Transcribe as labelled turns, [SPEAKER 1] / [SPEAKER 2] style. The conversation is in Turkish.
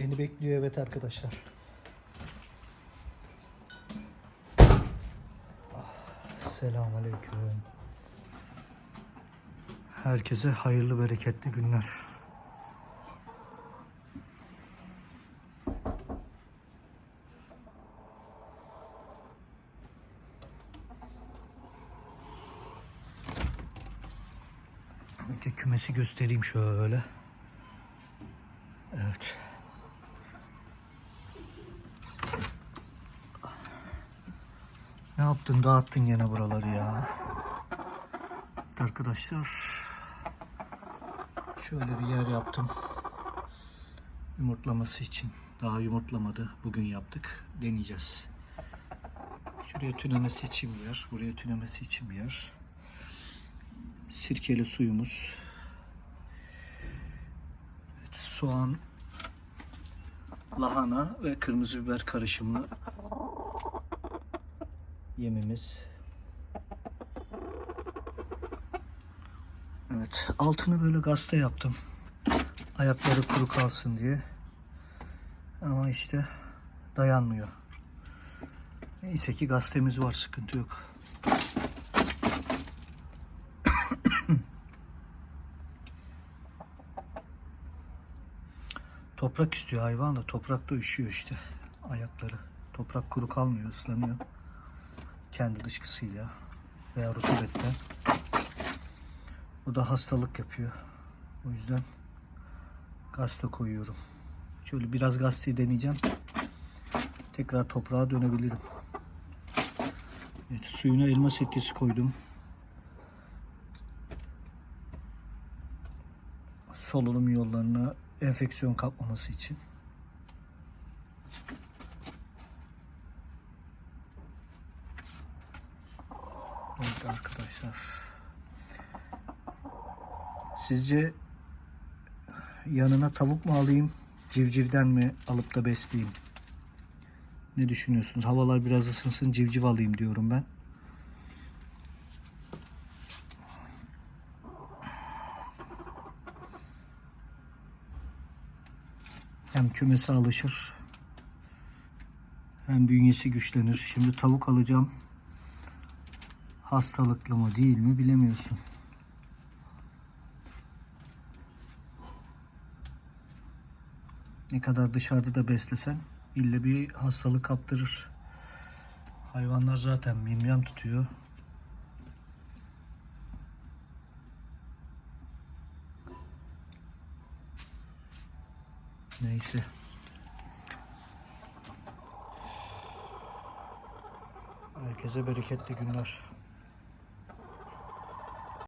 [SPEAKER 1] Beni bekliyor evet arkadaşlar. Selamünaleyküm. Herkese hayırlı bereketli günler. Önce kümesi göstereyim şöyle. Evet. Ne yaptın? Dağıttın gene buraları ya. Arkadaşlar şöyle bir yer yaptım. Yumurtlaması için. Daha yumurtlamadı. Bugün yaptık. Deneyeceğiz. Şuraya tünemesi için bir yer. Buraya tünemesi için bir yer. Sirkeli suyumuz. Evet, soğan, lahana ve kırmızı biber karışımlı yemimiz. Evet, altını böyle gazete yaptım. Ayakları kuru kalsın diye. Ama işte dayanmıyor. Neyse ki gazetemiz var, sıkıntı yok. Toprak istiyor hayvan da toprakta üşüyor işte ayakları. Toprak kuru kalmıyor, ıslanıyor. Kendi dışkısıyla veya rutubetten. O da hastalık yapıyor. O yüzden gazete koyuyorum. Şöyle biraz gazeteyi deneyeceğim. Tekrar toprağa dönebilirim. Evet, suyuna elma sirkesi koydum. Solunum yollarına enfeksiyon kapmaması için. Evet arkadaşlar. Sizce yanına tavuk mu alayım, civcivden mi alıp da besleyeyim? Ne düşünüyorsunuz? Havalar biraz ısınsın, civciv alayım diyorum ben. Hem kümese alışır, hem bünyesi güçlenir. Şimdi tavuk alacağım. Hastalıklı mı değil mi bilemiyorsun. Ne kadar dışarıda da beslesen ille bir hastalık kaptırır. Hayvanlar zaten mimyam tutuyor. Neyse. Herkese bereketli günler.